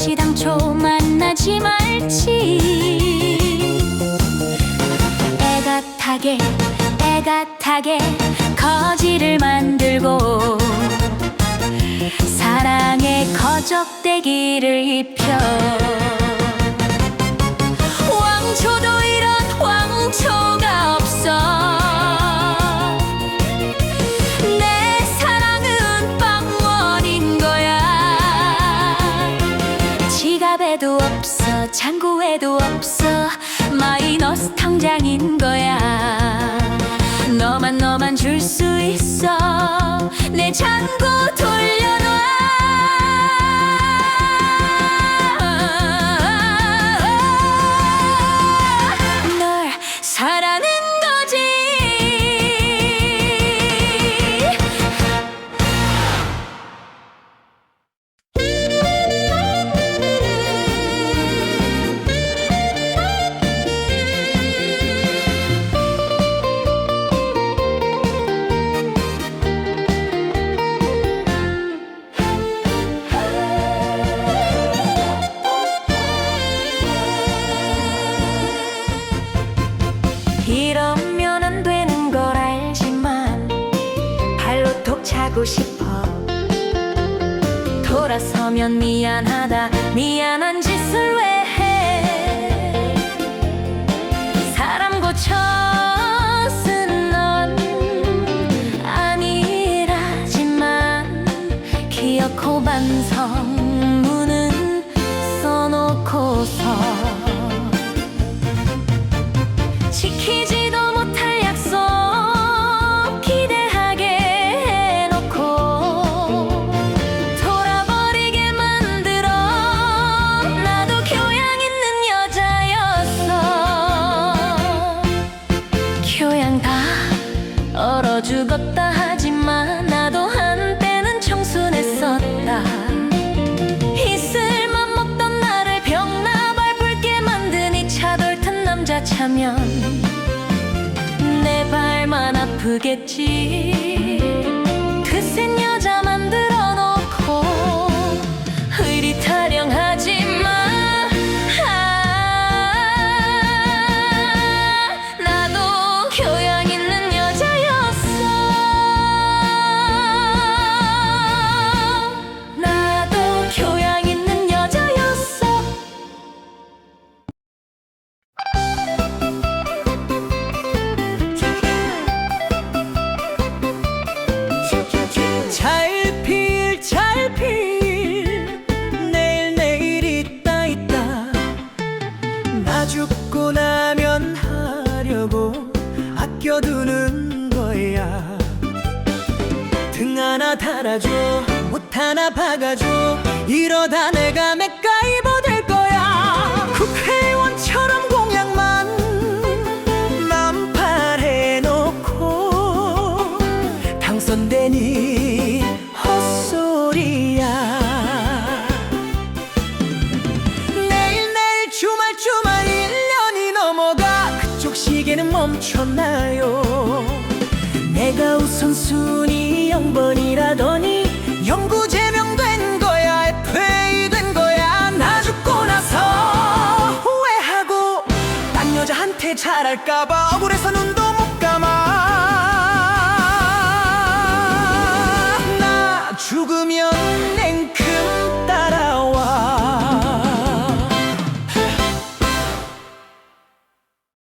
없이 당초 만나지 말지. 애가 타게 애가 타게 거지를 만들고 사랑의 거적대기를 입혀 창고에도 없어. 마이너스 통장인 거야. 너만 너만 줄 수 있어. 내 잔고 돌려놔 톡 차고 싶어. 돌아서면 미안하다. 미안한 짓을 왜 해? 사람 고쳐 쓴 넌 아니라지만 기억호 반성 문은 써놓고서 지키지도 죽었다 하지만 나도 한때는 청순했었다. 이슬만 먹던 나를 병나 발 붉게 만든 이 차돌 탄 남자 차면 내 발만 아프겠지. 그센 여자 만들어 달아줘. 못 하나 박아줘. 이러다 내가 맥가이버 될 거야. 국회의원처럼 공약만 만팔해놓고 당선되니 헛소리야. 내일 내일 주말 주말 1년이 넘어가 그쪽 시계는 멈췄나요 내가 우선순위 0번이라더니 영구 제명된 거야 FA 된 거야. 나 죽고 나서 후회하고 딴 여자한테 잘할까봐 억울해서 눈도 못 감아. 나 죽으면 냉큼 따라와.